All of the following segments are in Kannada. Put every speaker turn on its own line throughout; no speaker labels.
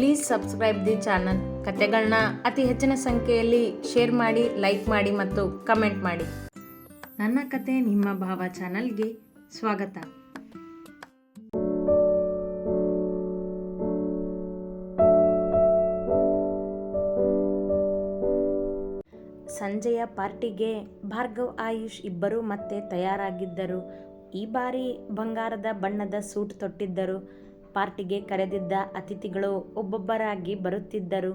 ಪ್ಲೀಸ್ ಸಬ್ಸ್ಕ್ರೈಬ್ ದಿ ಚಾನಲ್ ಕತೆಗಳನ್ನ ಅತಿ ಹೆಚ್ಚಿನ ಸಂಖ್ಯೆಯಲ್ಲಿ ಶೇರ್ ಮಾಡಿ ಲೈಕ್ ಮಾಡಿ ಮತ್ತು ಕಮೆಂಟ್ ಮಾಡಿ. ನನ್ನ ಕತೆ ನಿಮ್ಮ ಭಾವ ಚಾನಲ್ಗೆ ಸ್ವಾಗತ. ಸಂಜೆಯ ಪಾರ್ಟಿಗೆ ಭಾರ್ಗವ್, ಆಯುಷ್ ಇಬ್ಬರು ಮತ್ತೆ ತಯಾರಾಗಿದ್ದರು. ಈ ಬಾರಿ ಬಂಗಾರದ ಬಣ್ಣದ ಸೂಟ್ ತೊಟ್ಟಿದ್ದರು. ಪಾರ್ಟಿಗೆ ಕರೆದಿದ್ದ ಅತಿಥಿಗಳು ಒಬ್ಬೊಬ್ಬರಾಗಿ ಬರುತ್ತಿದ್ದರು.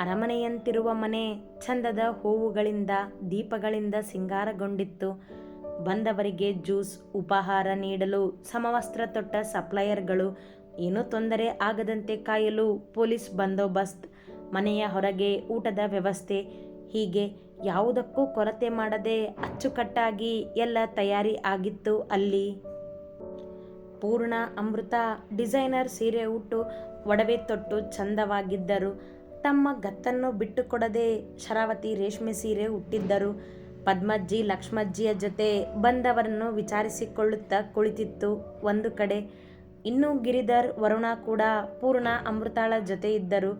ಅರಮನೆಯಂತಿರುವ ಮನೆ ಚಂದದ ಹೂವುಗಳಿಂದ, ದೀಪಗಳಿಂದ ಸಿಂಗಾರಗೊಂಡಿತ್ತು. ಬಂದವರಿಗೆ ಜ್ಯೂಸ್, ಉಪಹಾರ ನೀಡಲು ಸಮವಸ್ತ್ರ ತೊಟ್ಟ ಸಪ್ಲೈಯರ್ಗಳು. ಏನೂ ತೊಂದರೆ ಆಗದಂತೆ ಕಾಯಲು ಪೊಲೀಸ್ ಬಂದೋಬಸ್ತ್. ಮನೆಯ ಹೊರಗೆ ಊಟದ ವ್ಯವಸ್ಥೆ. ಹೀಗೆ ಯಾವುದಕ್ಕೂ ಕೊರತೆ ಮಾಡದೆ ಅಚ್ಚುಕಟ್ಟಾಗಿ ಎಲ್ಲ ತಯಾರಿ ಆಗಿತ್ತು ಅಲ್ಲಿ. ಪೂರ್ಣ ಅಮೃತ. ಡಿಸೈನರ್ ಸೀರೆ ಉಟ್ಟು ಒಡವೆ ತೊಟ್ಟು ಚಂದವಾಗಿದ್ದರು. ತಮ್ಮ ಗತ್ತನ್ನು ಬಿಟ್ಟುಕೊಡದೆ ಶರಾವತಿ ರೇಷ್ಮೆ ಸೀರೆ ಉಟ್ಟಿದ್ದರು. ಪದ್ಮಜ್ಜಿ, ಲಕ್ಷ್ಮಜ್ಜಿಯ ಜೊತೆ ಬಂದವರನ್ನು ವಿಚಾರಿಸಿಕೊಳ್ಳುತ್ತಾ ಕುಳಿತಿತ್ತು ಒಂದು ಕಡೆ. ಇನ್ನು ಗಿರಿಧರ್, ವರುಣ ಕೂಡ ಪೂರ್ಣ ಅಮೃತಾಳ ಜೊತೆ ಇದ್ದರು.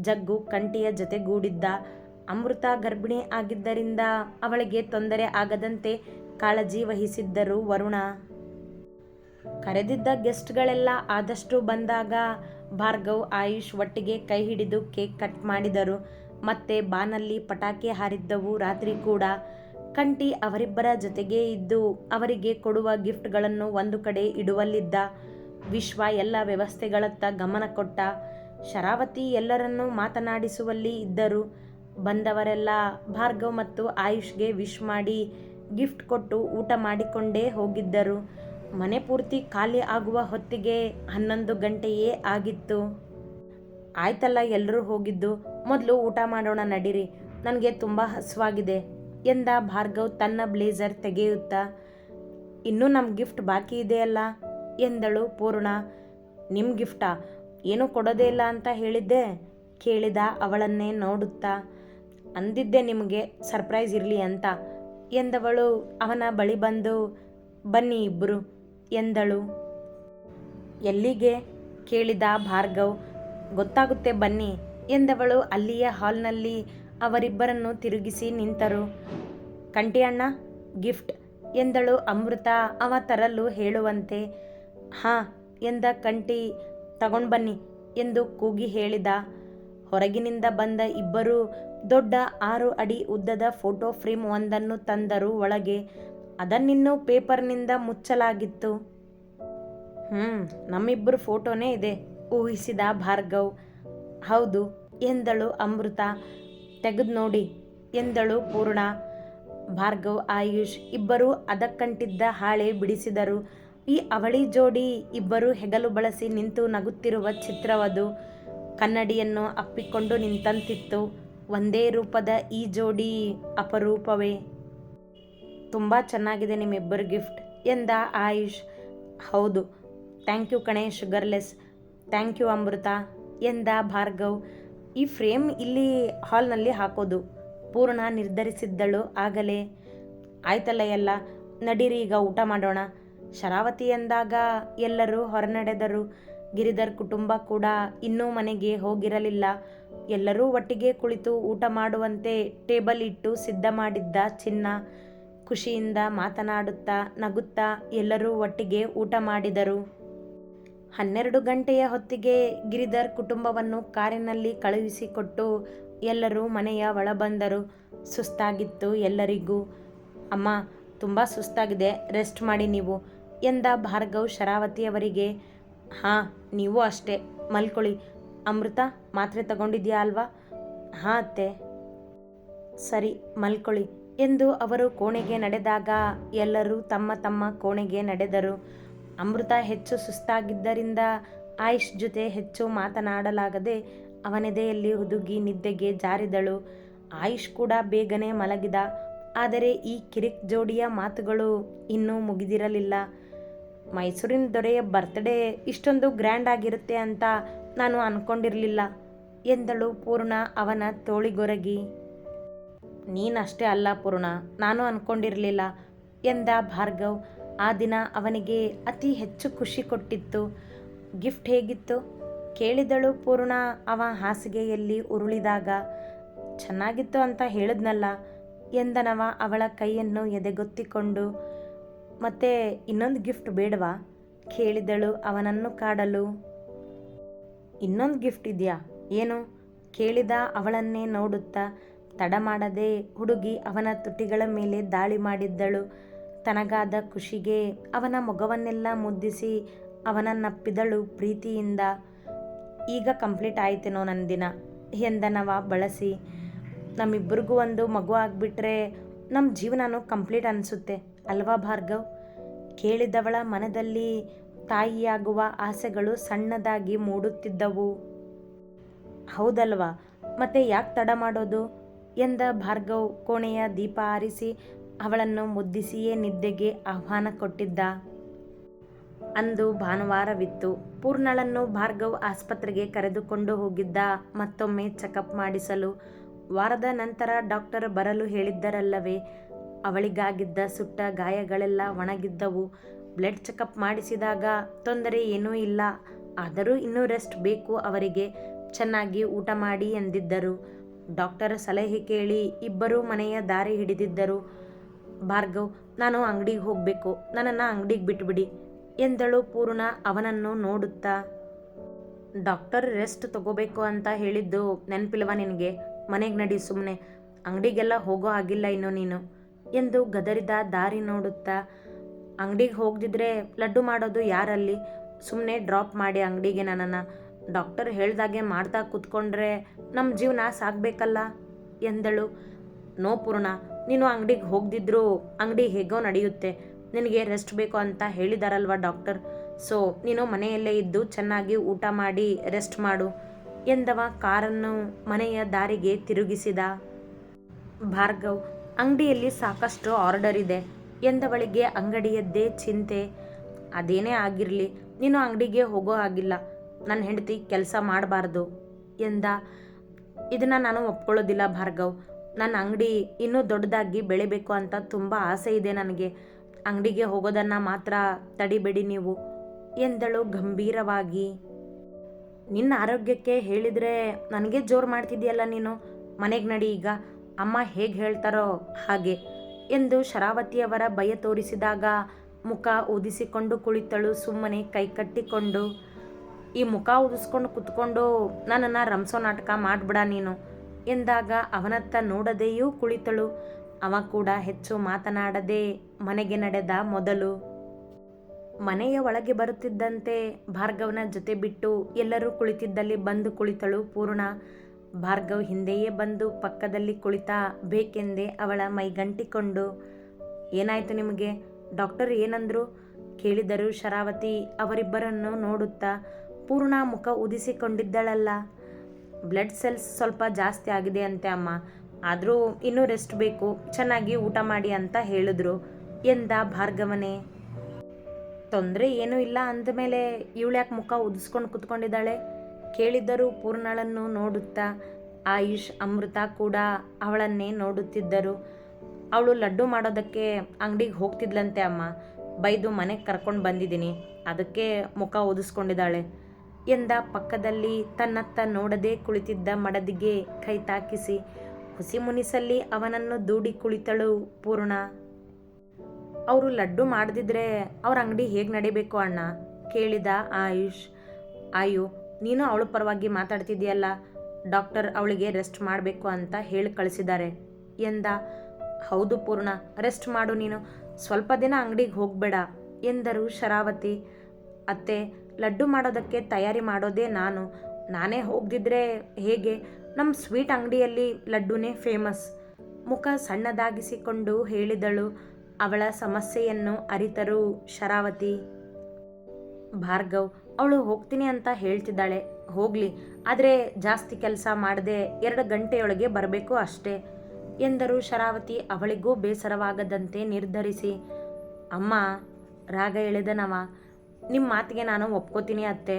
ಜಗ್ಗು ಕಂಠಿಯ ಜೊತೆಗೂಡಿದ್ದ ಅಮೃತ ಗರ್ಭಿಣಿ ಆಗಿದ್ದರಿಂದ ಅವಳಿಗೆ ತೊಂದರೆ ಆಗದಂತೆ ಕಾಳಜಿ ವಹಿಸಿದ್ದರು ವರುಣ. ಕರೆದಿದ್ದ ಗೆಸ್ಟ್ಗಳೆಲ್ಲ ಆದಷ್ಟು ಬಂದಾಗ ಭಾರ್ಗವ್ ಆಯುಷ್ ಒಟ್ಟಿಗೆ ಕೈ ಹಿಡಿದು ಕೇಕ್ ಕಟ್ ಮಾಡಿದರು. ಮತ್ತೆ ಬಾನಲ್ಲಿ ಪಟಾಕಿ ಹಾರಿದ್ದವು. ರಾತ್ರಿ ಕೂಡ ಕಂಟಿ ಅವರಿಬ್ಬರ ಜೊತೆಗೇ ಇದ್ದು ಅವರಿಗೆ ಕೊಡುವ ಗಿಫ್ಟ್ಗಳನ್ನು ಒಂದು ಕಡೆ ಇಡುವಲ್ಲಿದ್ದ ವಿಶ್ವ ಎಲ್ಲ ವ್ಯವಸ್ಥೆಗಳತ್ತ ಗಮನ ಕೊಟ್ಟ. ಶರಾವತಿ ಎಲ್ಲರನ್ನೂ ಮಾತನಾಡಿಸುವಲ್ಲಿ ಇದ್ದರು. ಬಂದವರೆಲ್ಲ ಭಾರ್ಗವ್ ಮತ್ತು ಆಯುಷ್ಗೆ ವಿಶ್ ಮಾಡಿ ಗಿಫ್ಟ್ ಕೊಟ್ಟು ಊಟ ಮಾಡಿಕೊಂಡೇ ಹೋಗಿದ್ದರು. ಮನೆ ಪೂರ್ತಿ ಖಾಲಿ ಆಗುವ ಹೊತ್ತಿಗೆ ಹನ್ನೊಂದು ಗಂಟೆಯೇ ಆಗಿತ್ತು. ಆಯ್ತಲ್ಲ ಎಲ್ಲರೂ ಹೋಗಿದ್ದು. ಮೊದಲು ಊಟ ಮಾಡೋಣ ನಡೀರಿ. ನನಗೆ ತುಂಬ ಹಸುವಾಗಿದೆ ಎಂದ ಭಾರ್ಗವ್ ತನ್ನ ಬ್ಲೇಸರ್ ತೆಗೆಯುತ್ತಾ. ಇನ್ನೂ ನಮ್ಮ ಗಿಫ್ಟ್ ಬಾಕಿ ಇದೆಯಲ್ಲ ಎಂದಳು ಪೂರ್ಣ. ನಿಮ್ಮ ಗಿಫ್ಟಾ? ಏನೂ ಕೊಡೋದೇ ಇಲ್ಲ ಅಂತ ಹೇಳಿದ್ದೆ. ಕೇಳಿದ ಅವಳನ್ನೇ ನೋಡುತ್ತಾ. ಅಂದಿದ್ದೆ ನಿಮಗೆ ಸರ್ಪ್ರೈಸ್ ಇರಲಿ ಅಂತ ಎಂದವಳು ಅವನ ಬಳಿ ಬಂದು, ಬನ್ನಿ ಇಬ್ಬರು ಎಂದಳು. ಎಲ್ಲಿಗೆ? ಕೇಳಿದ ಭಾರ್ಗವ್. ಗೊತ್ತಾಗುತ್ತೆ ಬನ್ನಿ ಎಂದವಳು. ಅಲ್ಲಿಯ ಹಾಲ್ನಲ್ಲಿ ಅವರಿಬ್ಬರನ್ನು ತಿರುಗಿಸಿ ನಿಂತರು. ಕಂಟಿ ಅಣ್ಣ ಗಿಫ್ಟ್ ಎಂದಳು ಅಮೃತ. ಅವ ತರಲು ಹೇಳುವಂತೆ. ಹಾಂ ಎಂದ ಕಂಟಿ ತಗೊಂಡು ಬನ್ನಿ ಎಂದು ಕೂಗಿ ಹೇಳಿದ. ಹೊರಗಿನಿಂದ ಬಂದ ಇಬ್ಬರು ದೊಡ್ಡ ಆರು ಅಡಿ ಉದ್ದದ ಫೋಟೋ ಫ್ರೇಮ್ ಒಂದನ್ನು ತಂದರು ಒಳಗೆ. ಅದನ್ನಿನ್ನೂ ಪೇಪರ್ನಿಂದ ಮುಚ್ಚಲಾಗಿತ್ತು. ಹ್ಮ್, ನಮ್ಮಿಬ್ಬರು ಫೋಟೋನೇ ಇದೆ, ಊಹಿಸಿದ ಭಾರ್ಗವ್. ಹೌದು, ಎಂದಳು ಅಮೃತ. ತೆಗೆದು ನೋಡಿ, ಎಂದಳು ಪೂರ್ಣ. ಭಾರ್ಗವ್, ಆಯುಷ್ ಇಬ್ಬರು ಅದಕ್ಕಂಟಿದ್ದ ಹಾಳೆ ಬಿಡಿಸಿದರು. ಈ ಅವಳಿ ಜೋಡಿ ಇಬ್ಬರು ಹೆಗಲು ಬಳಸಿ ನಿಂತು ನಗುತ್ತಿರುವ ಚಿತ್ರವದು ಕನ್ನಡಿಯನ್ನು ಅಪ್ಪಿಕೊಂಡು ನಿಂತಂತಿತ್ತು. ಒಂದೇ ರೂಪದ ಈ ಜೋಡಿ ಅಪರೂಪವೇ. ತುಂಬ ಚೆನ್ನಾಗಿದೆ ನಿಮ್ಮಿಬ್ಬರ ಗಿಫ್ಟ್. ಎಂದ ಆಯುಷ್, ಹೌದು. ಥ್ಯಾಂಕ್ ಯು ಕಣೆ, ಶುಗರ್ಲೆಸ್. Thank you Amrita. ಎಂದ ಭಾರ್ಗವ್, ಈ ಫ್ರೇಮ್ ಇಲ್ಲಿ ಹಾಲ್ನಲ್ಲಿ ಹಾಕೋದು. ಪೂರ್ಣ ನಿರ್ಧರಿಸಿದ್ದಳು ಆಗಲೇ. ಆಯ್ತಲ್ಲ ಎಲ್ಲ, ನಡೀರಿ, ಈಗ ಊಟ ಮಾಡೋಣ. ಶರಾವತಿ ಎಂದಾಗ ಎಲ್ಲರೂ ಹೊರನಡೆದರು. ಗಿರಿಧರ್ ಕುಟುಂಬ ಕೂಡ ಇನ್ನೂ ಮನೆಗೆ ಹೋಗಿರಲಿಲ್ಲ. ಎಲ್ಲರೂ ಒಟ್ಟಿಗೆ ಕುಳಿತು ಊಟ ಮಾಡುವಂತೆ ಟೇಬಲ್ ಇಟ್ಟು ಸಿದ್ಧ ಮಾಡಿದ್ದ ಚಿನ್ನ. ಖುಷಿಯಿಂದ ಮಾತನಾಡುತ್ತಾ ನಗುತ್ತಾ ಎಲ್ಲರೂ ಒಟ್ಟಿಗೆ ಊಟ ಮಾಡಿದರು. ಹನ್ನೆರಡು ಗಂಟೆಯ ಹೊತ್ತಿಗೆ ಗಿರಿಧರ್ ಕುಟುಂಬವನ್ನು ಕಾರಿನಲ್ಲಿ ಕಳುಹಿಸಿಕೊಟ್ಟು ಎಲ್ಲರೂ ಮನೆಯ ಒಳಬಂದರು. ಸುಸ್ತಾಗಿತ್ತು ಎಲ್ಲರಿಗೂ. ಅಮ್ಮ, ತುಂಬ ಸುಸ್ತಾಗಿದೆ, ರೆಸ್ಟ್ ಮಾಡಿ ನೀವು, ಎಂದ ಭಾರ್ಗವ್ ಶರಾವತಿಯವರಿಗೆ. ಹಾಂ, ನೀವು ಅಷ್ಟೇ, ಮಲ್ಕೊಳ್ಳಿ. ಅಮೃತ, ಮಾತ್ರೆ ತಗೊಂಡಿದ್ಯಾ ಅಲ್ವಾ? ಹಾಂ, ಅತ್ತೆ. ಸರಿ, ಮಲ್ಕೊಳ್ಳಿ. ಎಂದು ಅವರು ಕೋಣೆಗೆ ನಡೆದಾಗ ಎಲ್ಲರೂ ತಮ್ಮ ತಮ್ಮ ಕೋಣೆಗೆ ನಡೆದರು. ಅಮೃತ ಹೆಚ್ಚು ಸುಸ್ತಾಗಿದ್ದರಿಂದ ಆಯುಷ್ ಜೊತೆ ಹೆಚ್ಚು ಮಾತನಾಡಲಾಗದೆ ಅವನೆದೆಯಲ್ಲಿ ಹುದುಗಿ ನಿದ್ದೆಗೆ ಜಾರಿದಳು. ಆಯುಷ್ ಕೂಡ ಬೇಗನೆ ಮಲಗಿದ. ಆದರೆ ಈ ಕಿರಿಕ್ ಜೋಡಿಯ ಮಾತುಗಳು ಇನ್ನೂ ಮುಗಿದಿರಲಿಲ್ಲ. ಮೈಸೂರಿನ ದೊರೆಯ ಬರ್ತ್ಡೇ ಇಷ್ಟೊಂದು ಗ್ರ್ಯಾಂಡ್ ಆಗಿರುತ್ತೆ ಅಂತ ನಾನು ಅನ್ಕೊಂಡಿರಲಿಲ್ಲ ಎಂದಳು ಪೂರ್ಣ ಅವನ ತೋಳಿಗೊರಗಿ. ನೀನಷ್ಟೇ ಅಲ್ಲ ಪೂರ್ಣ, ನಾನು ಅಂದ್ಕೊಂಡಿರಲಿಲ್ಲ ಎಂದ ಭಾರ್ಗವ್, ಆ ದಿನ ಅವನಿಗೆ ಅತಿ ಹೆಚ್ಚು ಖುಷಿ ಕೊಟ್ಟಿತ್ತು. ಗಿಫ್ಟ್ ಹೇಗಿತ್ತು? ಕೇಳಿದಳು ಪೂರ್ಣ ಅವ ಹಾಸಿಗೆಯಲ್ಲಿ ಉರುಳಿದಾಗ. ಚೆನ್ನಾಗಿತ್ತು ಅಂತ ಹೇಳಿದ್ನಲ್ಲ, ಎಂದನವ ಅವಳ ಕೈಯನ್ನು ಎದೆಗೊತ್ತಿಕೊಂಡು. ಮತ್ತೆ ಇನ್ನೊಂದು ಗಿಫ್ಟ್ ಬೇಡವಾ? ಕೇಳಿದಳು ಅವನನ್ನು ಕಾಡಲು. ಇನ್ನೊಂದು ಗಿಫ್ಟ್ ಇದೆಯಾ? ಏನು? ಕೇಳಿದ ಅವಳನ್ನೇ ನೋಡುತ್ತಾ ತಡ ಮಾಡದೆ ಹುಡುಗಿ ಅವನ ತುಟಿಗಳ ಮೇಲೆ ದಾಳಿ ಮಾಡಿದ್ದಳು. ತನಗಾದ ಖುಷಿಗೆ ಅವನ ಮೊಗವನ್ನೆಲ್ಲ ಮುದ್ದಿಸಿ ಅವನನ್ನಪ್ಪಿದಳು ಪ್ರೀತಿಯಿಂದ. ಈಗ ಕಂಪ್ಲೀಟ್ ಆಯ್ತೇನೋ ನನ್ನ ದಿನ, ಎಂದನವ ಬಳಸಿ. ನಮ್ಮಿಬ್ಬರಿಗೂ ಒಂದು ಮಗು ಆಗಿಬಿಟ್ರೆ ನಮ್ಮ ಜೀವನನೂ ಕಂಪ್ಲೀಟ್ ಅನಿಸುತ್ತೆ, ಅಲ್ವಾ ಭಾರ್ಗವ್ ಕೇಳಿದವಳ ಮನದಲ್ಲಿ ತಾಯಿಯಾಗುವ ಆಸೆಗಳು ಸಣ್ಣದಾಗಿ ಮೂಡುತ್ತಿದ್ದವು. ಹೌದಲ್ವಾ, ಮತ್ತೆ ಯಾಕೆ ತಡ ಮಾಡೋದು? ಎಂದ ಭಾರ್ಗವ್ ಕೋಣೆಯ ದೀಪ ಆರಿಸಿ ಅವಳನ್ನು ಮುದ್ದಿಸಿಯೇ ನಿದ್ದೆಗೆ ಆಹ್ವಾನ ಕೊಟ್ಟಿದ್ದ. ಅಂದು ಭಾನುವಾರವಿತ್ತು. ಪೂರ್ಣಳನ್ನು ಭಾರ್ಗವ್ ಆಸ್ಪತ್ರೆಗೆ ಕರೆದುಕೊಂಡು ಹೋಗಿದ್ದ. ಮತ್ತೊಮ್ಮೆ ಚೆಕಪ್ ಮಾಡಿಸಲು ವಾರದ ನಂತರ ಡಾಕ್ಟರ್ ಬರಲು ಹೇಳಿದ್ದರಲ್ಲವೇ, ಅವಳಿಗಾಗಿದ್ದ ಸುಟ್ಟ ಗಾಯಗಳೆಲ್ಲ ಒಣಗಿದ್ದವು. ಬ್ಲಡ್ ಚೆಕಪ್ ಮಾಡಿಸಿದಾಗ ತೊಂದರೆ ಏನೂ ಇಲ್ಲ. ಆದರೂ ಇನ್ನೂ ರೆಸ್ಟ್ ಬೇಕು ಅವರಿಗೆ. ಚೆನ್ನಾಗಿ ಊಟ ಮಾಡಿ ಎಂದಿದ್ದರು. ಡಾಕ್ಟರ್ ಸಲಹೆ ಕೇಳಿ ಇಬ್ಬರೂ ಮನೆಯ ದಾರಿ ಹಿಡಿದಿದ್ದರು. ಭಾರ್ಗವ್, ನಾನು ಅಂಗಡಿಗೆ ಹೋಗಬೇಕು. ನನ್ನನ್ನು ಅಂಗಡಿಗೆ ಬಿಟ್ಬಿಡಿ, ಎಂದಳು ಪೂರ್ಣ ಅವನನ್ನು ನೋಡುತ್ತಾ. ಡಾಕ್ಟರ್, ರೆಸ್ಟ್ ತಗೋಬೇಕು ಅಂತ ಹೇಳಿದ್ದು ನೆನಪಿಲ್ವ ನಿನಗೆ? ಮನೆಗೆ ನಡಿ ಸುಮ್ಮನೆ ಅಂಗಡಿಗೆಲ್ಲ ಹೋಗೋ ಆಗಿಲ್ಲ ಇನ್ನು ನೀನು, ಎಂದು ಗದರಿದ ದಾರಿ ನೋಡುತ್ತಾ. ಅಂಗಡಿಗೆ ಹೋಗದಿದ್ರೆ ಲಡ್ಡು ಮಾಡೋದು ಯಾರಲ್ಲಿ? ಸುಮ್ಮನೆ ಡ್ರಾಪ್ ಮಾಡಿ ಅಂಗಡಿಗೆ ನನ್ನನ್ನು. ಡಾಕ್ಟರ್ ಹೇಳ್ದಾಗೆ ಮಾಡ್ತಾ ಕೂತ್ಕೊಂಡ್ರೆ ನಮ್ಮ ಜೀವನ ಸಾಗಬೇಕಲ್ಲ? ಎಂದಳು. ನೋ ಪೂರ್ಣ, ನೀನು ಅಂಗಡಿಗೆ ಹೋಗದಿದ್ರೂ ಅಂಗಡಿ ಹೇಗೋ ನಡೆಯುತ್ತೆ. ನಿನಗೆ ರೆಸ್ಟ್ ಬೇಕು ಅಂತ ಹೇಳಿದಾರಲ್ವ ಡಾಕ್ಟರ್? ಸೊ, ನೀನು ಮನೆಯಲ್ಲೇ ಇದ್ದು ಚೆನ್ನಾಗಿ ಊಟ ಮಾಡಿ ರೆಸ್ಟ್ ಮಾಡು, ಎಂದವ ಕಾರನ್ನು ಮನೆಯ ದಾರಿಗೆ ತಿರುಗಿಸಿದ. ಭಾರ್ಗವ್, ಅಂಗಡಿಯಲ್ಲಿ ಸಾಕಷ್ಟು ಆರ್ಡರ್ ಇದೆ, ಎಂದವಳಿಗೆ ಅಂಗಡಿಯದ್ದೇ ಚಿಂತೆ. ಅದೇನೇ ಆಗಿರಲಿ, ನೀನು ಅಂಗಡಿಗೆ ಹೋಗೋ ಆಗಿಲ್ಲ ನನ್ನ ಹೆಂಡತಿ ಕೆಲಸ ಮಾಡಬಾರ್ದು ಎಂದ. ಇದನ್ನು ನಾನು ಒಪ್ಕೊಳ್ಳೋದಿಲ್ಲ ಭಾರ್ಗವ್. ನನ್ನ ಅಂಗಡಿ ಇನ್ನೂ ದೊಡ್ಡದಾಗಿ ಬೆಳಿಬೇಕು ಅಂತ ತುಂಬ ಆಸೆ ಇದೆ ನನಗೆ. ಅಂಗಡಿಗೆ ಹೋಗೋದನ್ನು ಮಾತ್ರ ತಡಿಬೇಡಿ ನೀವು ಎಂದಳು ಗಂಭೀರವಾಗಿ. ನಿನ್ನ ಆರೋಗ್ಯಕ್ಕೆ ಹೇಳಿದರೆ ನನಗೆ ಜೋರು ಮಾಡ್ತಿದ್ಯಲ್ಲ ನೀನು? ಮನೆಗೆ ನಡಿ ಈಗ. ಅಮ್ಮ ಹೇಗೆ ಹೇಳ್ತಾರೋ ಹಾಗೆ ಎಂದು ಶರಾವತಿಯವರ ಭಯ ತೋರಿಸಿದಾಗ ಮುಖ ಊದಿಸಿಕೊಂಡು ಕುಳಿತಳು ಸುಮ್ಮನೆ ಕೈ ಕಟ್ಟಿಕೊಂಡು. ಈ ಮುಖ ಉದಿಸ್ಕೊಂಡು ಕುತ್ಕೊಂಡು, ನನ್ನನ್ನು ರಂಸೋ ನಾಟಕ ಮಾಡಿಬಿಡ ನೀನು ಎಂದಾಗ ಅವನತ್ತ ನೋಡದೆಯೂ ಕುಳಿತಳು. ಅವ ಕೂಡ ಹೆಚ್ಚು ಮಾತನಾಡದೆ ಮನೆಗೆ ನಡೆದ ಮೊದಲು. ಮನೆಯ ಒಳಗೆ ಬರುತ್ತಿದ್ದಂತೆ ಭಾರ್ಗವನ ಜೊತೆ ಬಿಟ್ಟು ಎಲ್ಲರೂ ಕುಳಿತಿದ್ದಲ್ಲಿ ಬಂದು ಕುಳಿತಳು ಪೂರ್ಣ. ಭಾರ್ಗವ್ ಹಿಂದೆಯೇ ಬಂದು ಪಕ್ಕದಲ್ಲಿ ಕುಳಿತ ಬೇಕೆಂದೇ ಅವಳ ಮೈಗಂಟಿಕೊಂಡು ಏನಾಯಿತು ನಿಮಗೆ? ಡಾಕ್ಟರ್ ಏನಂದ್ರು? ಕೇಳಿದರು ಶರಾವತಿ ಅವರಿಬ್ಬರನ್ನು ನೋಡುತ್ತಾ ಪೂರ್ಣ ಮುಖ ಉದಿಸಿಕೊಂಡಿದ್ದಳಲ್ಲ. ಬ್ಲಡ್ ಸೆಲ್ಸ್ ಸ್ವಲ್ಪ ಜಾಸ್ತಿ ಆಗಿದೆ ಅಂತೆ ಅಮ್ಮ. ಆದರೂ ಇನ್ನೂ ರೆಸ್ಟ್ ಬೇಕು. ಚೆನ್ನಾಗಿ ಊಟ ಮಾಡಿ ಅಂತ ಹೇಳಿದ್ರು. ಎಂದ ಭಾರ್ಗವನೆ. ತೊಂದರೆ ಏನೂ ಇಲ್ಲ ಅಂದಮೇಲೆ ಇವಳ್ಯಾಕೆ ಮುಖ ಉದಿಸ್ಕೊಂಡು ಕುತ್ಕೊಂಡಿದ್ದಾಳೆ? ಕೇಳಿದ್ದರೂ ಪೂರ್ಣಳನ್ನು ನೋಡುತ್ತಾ ಆಯುಷ್, ಅಮೃತ ಕೂಡ ಅವಳನ್ನೇ ನೋಡುತ್ತಿದ್ದರು. ಅವಳು ಲಡ್ಡು ಮಾಡೋದಕ್ಕೆ ಅಂಗಡಿಗೆ ಹೋಗ್ತಿದ್ಲಂತೆ ಅಮ್ಮ. ಬೈದು ಮನೆಗೆ ಕರ್ಕೊಂಡು ಬಂದಿದ್ದೀನಿ. ಅದಕ್ಕೆ ಮುಖ ಓದಿಸ್ಕೊಂಡಿದ್ದಾಳೆ ಎಂದ ಪಕ್ಕದಲ್ಲಿ ತನ್ನತ್ತ ನೋಡದೆ ಕುಳಿತಿದ್ದ ಮಡದಿಗೆ ಕೈ ತಾಕಿಸಿ, ಹುಸಿ ಮುನಿಸಲ್ಲಿ ಅವನನ್ನು ದೂಡಿ ಕುಳಿತಳು ಪೂರ್ಣ. ಅವರು ಲಡ್ಡು ಮಾಡದಿದ್ರೆ ಅವ್ರ ಅಂಗಡಿ ಹೇಗೆ ನಡಿಬೇಕು ಅಣ್ಣ? ಕೇಳಿದ ಆಯುಷ್. ಆಯು ನೀನು ಅವಳು ಪರವಾಗಿ ಮಾತಾಡ್ತಿದ್ದೀಯಲ್ಲ, ಡಾಕ್ಟರ್ ಅವಳಿಗೆ ರೆಸ್ಟ್ ಮಾಡಬೇಕು ಅಂತ ಹೇಳಿ ಕಳಿಸಿದ್ದಾರೆ. ಎಂದ, ಹೌದು ಪೂರ್ಣ, ರೆಸ್ಟ್ ಮಾಡು ನೀನು. ಸ್ವಲ್ಪ ದಿನ ಅಂಗಡಿಗೆ ಹೋಗಬೇಡ, ಎಂದರು ಶರಾವತಿ. ಅತ್ತೆ, ಲಡ್ಡು ಮಾಡೋದಕ್ಕೆ ತಯಾರಿ ಮಾಡೋದೇ ನಾನು. ನಾನೇ ಹೋಗದಿದ್ರೆ ಹೇಗೆ? ನಮ್ಮ ಸ್ವೀಟ್ ಅಂಗಡಿಯಲ್ಲಿ ಲಡ್ಡುನೇ ಫೇಮಸ್. ಮುಖ ಸಣ್ಣದಾಗಿಸಿಕೊಂಡು ಹೇಳಿದಳು ಅವಳ ಸಮಸ್ಯೆಯನ್ನು ಅರಿತರು ಶರಾವತಿ. ಭಾರ್ಗವ್, ಅವಳು ಹೋಗ್ತೀನಿ ಅಂತ ಹೇಳ್ತಿದ್ದಾಳೆ. ಹೋಗಲಿ, ಆದರೆ ಜಾಸ್ತಿ ಕೆಲಸ ಮಾಡದೆ ಎರಡು ಗಂಟೆಯೊಳಗೆ ಬರಬೇಕು ಅಷ್ಟೇ ಎಂದರು ಶರಾವತಿ ಅವಳಿಗೂ ಬೇಸರವಾಗದಂತೆ ನಿರ್ಧರಿಸಿ. ಅಮ್ಮ, ರಾಗ ಎಳೆದನವ? ನಿಮ್ಮ ಮಾತಿಗೆ ನಾನು ಒಪ್ಕೋತೀನಿ ಅತ್ತೆ,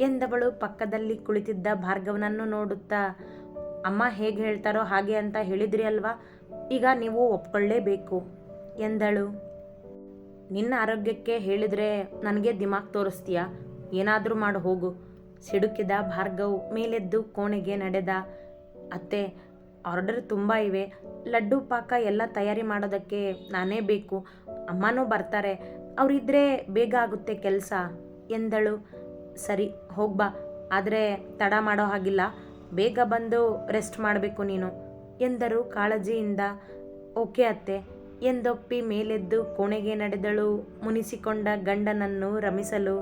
ಎಂದವಳು ಪಕ್ಕದಲ್ಲಿ ಕುಳಿತಿದ್ದ ಭಾರ್ಗವನನ್ನು ನೋಡುತ್ತಾ, ಅಮ್ಮ ಹೇಗೆ ಹೇಳ್ತಾರೋ ಹಾಗೆ ಅಂತ ಹೇಳಿದ್ರಿ ಅಲ್ವಾ? ಈಗ ನೀವು ಒಪ್ಕೊಳ್ಳೇಬೇಕು, ಎಂದಳು. ನಿನ್ನ ಆರೋಗ್ಯಕ್ಕೆ ಹೇಳಿದರೆ ನನಗೆ ದಿಮಾಗ್ ತೋರಿಸ್ತೀಯ? ಏನಾದರೂ ಮಾಡು, ಹೋಗು, ಸಿಡುಕಿದ ಭಾರ್ಗವ್ ಮೇಲೆದ್ದು ಕೋಣೆಗೆ ನಡೆದ. ಅತ್ತೆ, ಆರ್ಡರ್ ತುಂಬ ಇವೆ, ಲಡ್ಡು ಪಾಕ ಎಲ್ಲ ತಯಾರಿ ಮಾಡೋದಕ್ಕೆ ನಾನೇ ಬೇಕು, ಅಮ್ಮನೂ ಬರ್ತಾರೆ ಅವರಿದ್ದರೆ ಬೇಗ ಆಗುತ್ತೆ ಕೆಲಸ ಎಂದಳು. ಸರಿ ಹೋಗ್ಬಾ ಆದರೆ ತಡ ಮಾಡೋ ಹಾಗಿಲ್ಲ. ಬೇಗ ಬಂದು ರೆಸ್ಟ್ ಮಾಡಬೇಕು ನೀನು ಎಂದರು ಕಾಳಜಿಯಿಂದ. ಓಕೆ ಅತ್ತೆ ಎಂದೊಪ್ಪಿ ಮೇಲೆದ್ದು ಕೋಣೆಗೆ ನಡೆದಳು. ಮುನಿಸಿಕೊಂಡ ಗಂಡನನ್ನು ರಮಿಸಲು.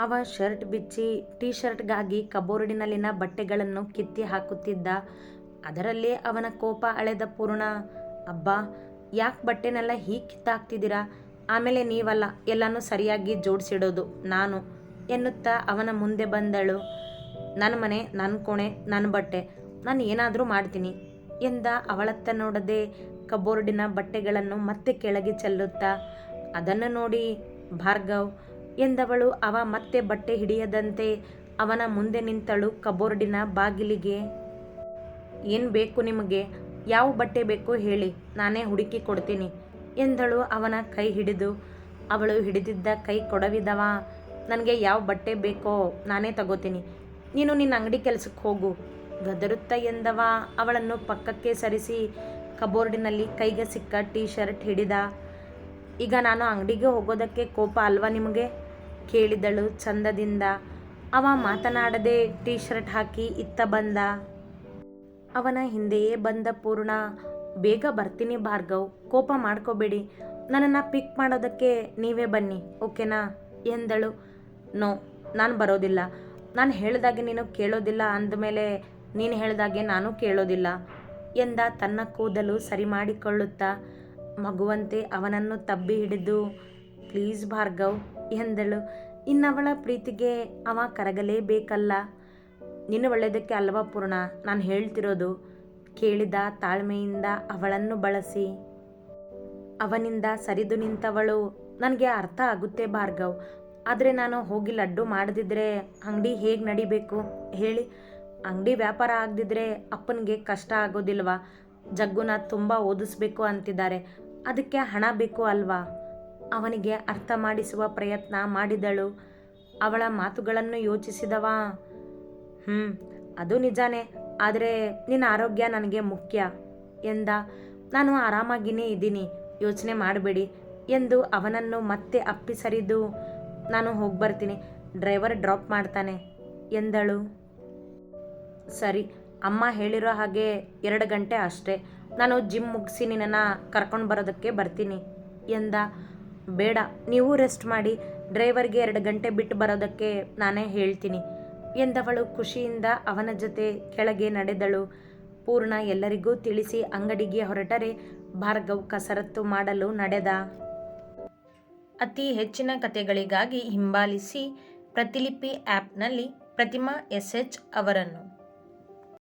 ಅವ ಶರ್ಟ್ ಬಿಚ್ಚಿ ಟೀ ಶರ್ಟ್ಗಾಗಿ ಕಬೋರ್ಡಿನಲ್ಲಿನ ಬಟ್ಟೆಗಳನ್ನು ಕಿತ್ತಿ ಹಾಕುತ್ತಿದ್ದ. ಅದರಲ್ಲೇ ಅವನ ಕೋಪ ಅಳೆದ ಪೂರ್ಣ. ಅಬ್ಬಾ, ಯಾಕೆ ಬಟ್ಟೆನೆಲ್ಲ ಹೀಗೆ ಕಿತ್ತಾಕ್ತಿದ್ದೀರಾ? ಆಮೇಲೆ ನೀವಲ್ಲ, ಎಲ್ಲನೂ ಸರಿಯಾಗಿ ಜೋಡಿಸಿಡೋದು, ನಾನು, ಎನ್ನುತ್ತಾ ಅವನ ಮುಂದೆ ಬಂದಳು. ನನ್ನ ಮನೆ ನನ್ನ ಕೋಣೆ ನನ್ನ ಬಟ್ಟೆ, ನಾನು ಏನಾದರೂ ಮಾಡ್ತೀನಿ ಎಂದ ಅವಳತ್ತ ನೋಡದೆ ಕಬೋರ್ಡಿನ ಬಟ್ಟೆಗಳನ್ನು ಮತ್ತೆ ಕೆಳಗೆ ಚೆಲ್ಲುತ್ತಾ, ಅದನ್ನು ನೋಡಿ, ಭಾರ್ಗವ್, ಎಂದವಳು ಅವ ಮತ್ತೆ ಬಟ್ಟೆ ಹಿಡಿಯದಂತೆ ಅವನ ಮುಂದೆ ನಿಂತಳು ಕಬೋರ್ಡಿನ ಬಾಗಿಲಿಗೆ. ಏನು ಬೇಕು ನಿಮಗೆ? ಯಾವ ಬಟ್ಟೆ ಬೇಕು ಹೇಳಿ, ನಾನೇ ಹುಡುಕಿ ಕೊಡ್ತೀನಿ. ಎಂದಳು ಅವನ ಕೈ ಹಿಡಿದು. ಅವಳು ಹಿಡಿದಿದ್ದ ಕೈ ಕೊಡವಿದವ. ನನಗೆ ಯಾವ ಬಟ್ಟೆ ಬೇಕೋ ನಾನೇ ತಗೋತೀನಿ. ನೀನು ನಿನ್ನ ಅಂಗಡಿ ಕೆಲಸಕ್ಕೆ ಹೋಗು. ಗದರುತ್ತ ಎಂದವ. ಅವಳನ್ನು ಪಕ್ಕಕ್ಕೆ ಸರಿಸಿ ಕಬೋರ್ಡಿನಲ್ಲಿ ಕೈಗೆ ಸಿಕ್ಕ ಟೀ ಶರ್ಟ್ ಹಿಡಿದ. ಈಗ ನಾನು ಅಂಗಡಿಗೆ ಹೋಗೋದಕ್ಕೆ ಕೋಪ ಅಲ್ವಾ ನಿಮಗೆ? ಕೇಳಿದಳು ಚಂದದಿಂದ. ಅವ ಮಾತನಾಡದೆ ಟೀ ಶರ್ಟ್ ಹಾಕಿ ಇತ್ತ ಬಂದ. ಅವನ ಹಿಂದೆಯೇ ಬಂದ ಪೂರ್ಣ. ಬೇಗ ಬರ್ತೀನಿ ಭಾರ್ಗವ್, ಕೋಪ ಮಾಡ್ಕೋಬೇಡಿ. ನನ್ನನ್ನು ಪಿಕ್ ಮಾಡೋದಕ್ಕೆ ನೀವೇ ಬನ್ನಿ, ಓಕೆನಾ? ಎಂದಳು. ನೋ, ನಾನು ಬರೋದಿಲ್ಲ. ನಾನು ಹೇಳಿದಾಗೆ ನೀನು ಕೇಳೋದಿಲ್ಲ ಅಂದಮೇಲೆ ನೀನು ಹೇಳಿದಾಗೆ ನಾನು ಕೇಳೋದಿಲ್ಲ ಎಂದ ತನ್ನ ಕೂದಲು ಸರಿ ಮಾಡಿಕೊಳ್ಳುತ್ತಾ ಮಗುವಂತೆ ಅವನನ್ನು ತಬ್ಬಿ ಹಿಡಿದು, ಪ್ಲೀಸ್ ಭಾರ್ಗವ್, ಎಂದಳು. ಇನ್ನವಳ ಪ್ರೀತಿಗೆ ಅವ ಕರಗಲೇಬೇಕಲ್ಲ. ನಿನ್ನ ಒಳ್ಳೆಯದಕ್ಕೆ ಅಲ್ವಾ ಪೂರ್ಣ? ನಾನು ಹೇಳ್ತಿರೋದು. ಕೇಳಿದ ತಾಳ್ಮೆಯಿಂದ ಅವಳನ್ನು ಬಳಸಿ. ಅವನಿಂದ ಸರಿದು ನಿಂತವಳು. ನನಗೆ ಅರ್ಥ ಆಗುತ್ತೆ ಭಾರ್ಗವ್. ಆದರೆ ನಾನು ಹೋಗಿ ಲಡ್ಡು ಮಾಡದಿದ್ರೆ ಅಂಗಡಿ ಹೇಗೆ ನಡಿಬೇಕು? ಹೇಳಿ. ಅಂಗಡಿ ವ್ಯಾಪಾರ ಆಗದಿದ್ರೆ ಅಪ್ಪನಿಗೆ ಕಷ್ಟ ಆಗೋದಿಲ್ವಾ? ಜಗ್ಗುನ ತುಂಬ ಓದಿಸ್ಬೇಕು ಅಂತಿದ್ದಾರೆ. ಅದಕ್ಕೆ ಹಣ ಬೇಕು ಅಲ್ವಾ? ಅವನಿಗೆ ಅರ್ಥ ಮಾಡಿಸುವ ಪ್ರಯತ್ನ ಮಾಡಿದಳು. ಅವಳ ಮಾತುಗಳನ್ನು ಯೋಚಿಸಿದವ. ಹ್ಞೂ ಅದು ನಿಜಾನೇ. ಆದರೆ ನಿನ್ನ ಆರೋಗ್ಯ ನನಗೆ ಮುಖ್ಯ ಎಂದ. ನಾನು ಆರಾಮಾಗಿನೇ ಇದ್ದೀನಿ. ಯೋಚನೆ ಮಾಡಬೇಡಿ ಎಂದು ಅವನನ್ನು ಮತ್ತೆ ಅಪ್ಪಿಸರಿದು ನಾನು ಹೋಗಿ ಬರ್ತೀನಿ ಡ್ರೈವರ್ ಡ್ರಾಪ್ ಮಾಡ್ತಾನೆ ಎಂದಳು. ಸರಿ, ಅಮ್ಮ ಹೇಳಿರೋ ಹಾಗೆ ಎರಡು ಗಂಟೆ ಅಷ್ಟೇ. ನಾನು ಜಿಮ್ ಮುಗಿಸಿ ನಿನ್ನನ್ನು ಕರ್ಕೊಂಡು ಬರೋದಕ್ಕೆ ಬರ್ತೀನಿ ಎಂದ. ಬೇಡ, ನೀವು ರೆಸ್ಟ್ ಮಾಡಿ. ಡ್ರೈವರ್ಗೆ ಎರಡು ಗಂಟೆ ಬಿಟ್ಟು ಬರೋದಕ್ಕೆ ನಾನೇ ಹೇಳ್ತೀನಿ. ಎಂದವಳು ಖುಷಿಯಿಂದ ಅವನ ಜೊತೆ ಕೆಳಗೆ ನಡೆದಳು. ಪೂರ್ಣ ಎಲ್ಲರಿಗೂ ತಿಳಿಸಿ ಅಂಗಡಿಗೆ ಹೊರಟರೆ ಭಾರ್ಗವ್ ಕಸರತ್ತು ಮಾಡಲು ನಡೆದ. ಅತಿ ಹೆಚ್ಚಿನ ಕಥೆಗಳಿಗಾಗಿ ಹಿಂಬಾಲಿಸಿ ಪ್ರತಿಲಿಪಿ ಆ್ಯಪ್ನಲ್ಲಿ ಪ್ರತಿಮಾ ಎಸ್ ಎಚ್ ಅವರನ್ನು.